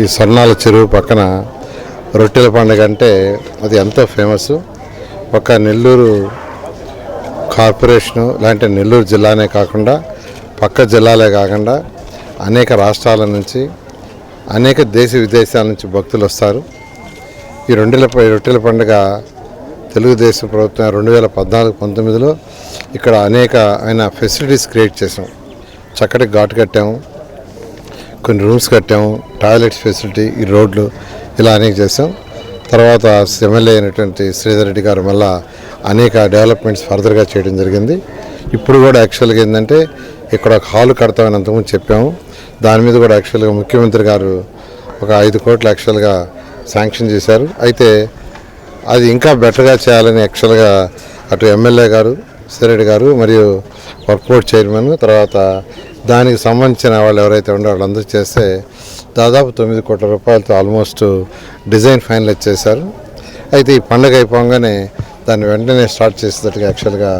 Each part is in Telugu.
ఈ సన్నాల చెరువు పక్కన రొట్టెల పండుగ అంటే అది ఎంతో ఫేమస్ ఒక నెల్లూరు కార్పొరేషను లాంటి నెల్లూరు జిల్లానే కాకుండా పక్క జిల్లాలే కాకుండా అనేక రాష్ట్రాల నుంచి అనేక దేశ విదేశాల నుంచి భక్తులు వస్తారు. ఈ రెండేల రొట్టెల పండుగ తెలుగుదేశం ప్రభుత్వం రెండు వేల పద్నాలుగు పంతొమ్మిదిలో ఇక్కడ అనేక ఆయన ఫెసిలిటీస్ క్రియేట్ చేసాం చక్కటి ఘాటు కట్టాము. కొన్ని రూమ్స్ కట్టాము టాయిలెట్స్ ఫెసిలిటీ ఈ రోడ్లు ఇలా అనేక చేసాం. తర్వాత ఎమ్మెల్యే అయినటువంటి శ్రీధర్ రెడ్డి గారు మళ్ళా అనేక డెవలప్మెంట్స్ ఫర్దర్గా చేయడం జరిగింది. ఇప్పుడు కూడా యాక్చువల్గా ఏంటంటే ఇక్కడ ఒక హాల్ కడతామని అంతకుముందు చెప్పాము. దాని మీద కూడా యాక్చువల్గా ముఖ్యమంత్రి గారు ఒక ఐదు కోట్లు యాక్చువల్గా శాంక్షన్ చేశారు. అయితే అది ఇంకా బెటర్గా చేయాలని యాక్చువల్గా అటు ఎమ్మెల్యే గారు శ్రీరెడ్డి గారు మరియు వర్క్ బోర్డ్ చైర్మన్ తర్వాత దానికి సంబంధించిన వాళ్ళు ఎవరైతే ఉండే వాళ్ళందరూ చేస్తే దాదాపు తొమ్మిది కోట్ల రూపాయలతో ఆల్మోస్ట్ డిజైన్ ఫైనలైజ్ చేశారు. అయితే ఈ పండుగ అయిపోగానే దాన్ని వెంటనే స్టార్ట్ చేసేటట్టుగా యాక్చువల్గా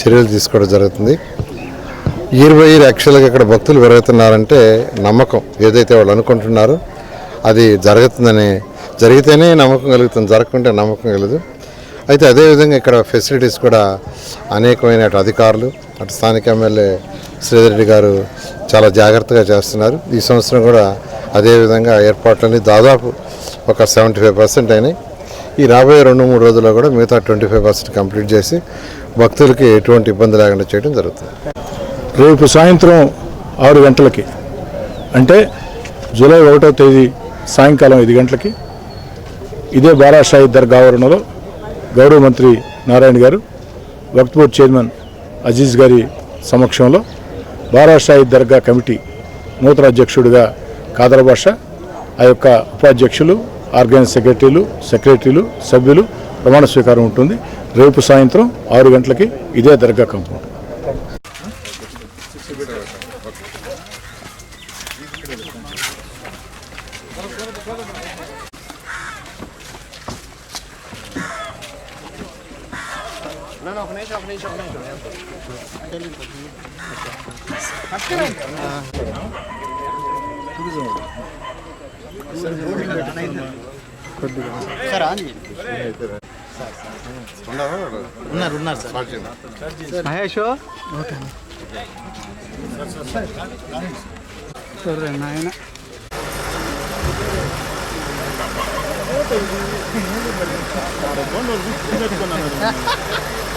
చర్యలు తీసుకోవడం జరుగుతుంది. ఇయర్ బై ఇయర్ యాక్చువల్గా ఇక్కడ భక్తులు పెరుగుతున్నారంటే నమ్మకం ఏదైతే వాళ్ళు అనుకుంటున్నారో అది జరుగుతుందని జరిగితేనే నమ్మకం కలుగుతుంది జరగకుంటే నమ్మకం కలదు. అయితే అదేవిధంగా ఇక్కడ ఫెసిలిటీస్ కూడా అనేకమైన అటు అధికారులు అటు స్థానిక ఎమ్మెల్యే శ్రీధర్ రెడ్డి గారు చాలా జాగ్రత్తగా చేస్తున్నారు. ఈ సంవత్సరం కూడా అదేవిధంగా ఏర్పాట్లన్నీ దాదాపు ఒక సెవెంటీ ఫైవ్ పర్సెంట్ అయినాయి. ఈ రాబోయే రెండు మూడు రోజుల్లో కూడా మిగతా ట్వంటీ ఫైవ్ పర్సెంట్ కంప్లీట్ చేసి భక్తులకి ఎటువంటి ఇబ్బంది లేకుండా చేయడం జరుగుతుంది. రేపు సాయంత్రం ఆరు గంటలకి అంటే జూలై ఒకటో తేదీ సాయంకాలం ఐదు గంటలకి ఇదే బారాషాహి దర్గా ఆవరణలో గౌరవ మంత్రి నారాయణ గారు వక్త్ బోర్డ్ చైర్మన్ అజీజ్ గారి సమక్షంలో బారాషాయి దర్గా కమిటీ నూతన అధ్యక్షుడిగా కాదర్ భాష ఆ యొక్క ఉపాధ్యక్షులు ఆర్గనైజ్ సెక్రటరీలు సెక్రటరీలు సభ్యులు ప్రమాణ స్వీకారం ఉంటుంది. రేపు సాయంత్రం ఆరు గంటలకి ఇదే దర్గా కాంపౌండ్. ఉన్నారు ఉన్నారు సార్. మహేష్? సరే నాయన.